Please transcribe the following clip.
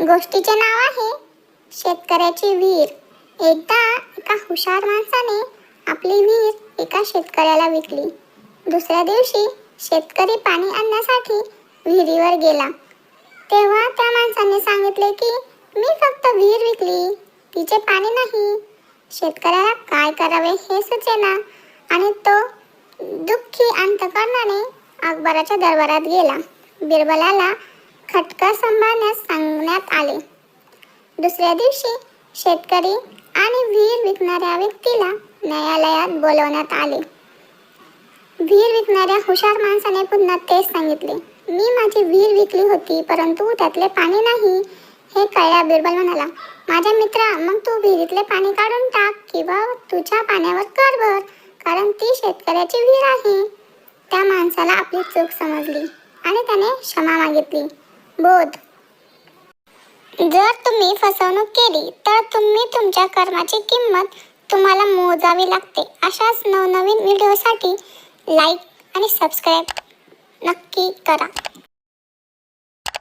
गोष्टीचे नाव आहे शेतकऱ्याची विहीर. एकदा एका हुशार माणसाने आपली विहीर एका शेतकऱ्याला विकली. दुसऱ्या दिवशी शेतकरी पाणी आणण्यासाठी विहिरीवर गेला. तेव्हा त्या माणसाने सांगितले की मी फक्त विहीर विकली. तिचे पाणी नाही. शेतकऱ्याला काय करावे हे सुचेना. आणि तो दुःखी अंतकरणाने अकबराच्या दरबारात गेला. बिरबलाला खटका सांभाळण्यास सांगण्यात आले. दुसऱ्या दिवशी शेतकरी आणि विहीर विकणाऱ्या व्यक्तीला न्यायालयात बोलवण्यात आले. विहीर विकणाऱ्या हुशार माणसाने पुन्हा तेच सांगितले. मी माझी विहीर विकली होती परंतु त्यातले पाणी नाही हे कळल्या बिरबल म्हणाला. माझ्या मित्रा मग तू विहिरीतले पाणी काढून टाक किंवा तुझ्या पाण्यावर कर भर कारण ती शेतकऱ्याची विहीर आहे. त्या माणसाला आपली चूक समजली आणि त्याने क्षमा मागितली. बोध. जर तुम्ही फसवणूक केली तर तुम्ही तुमच्या कर्माची किंमत तुम्हाला मोजावी लागते. अशाच नवनवीन व्हिडिओसाठी लाईक आणि सबस्क्राईब नक्की करा.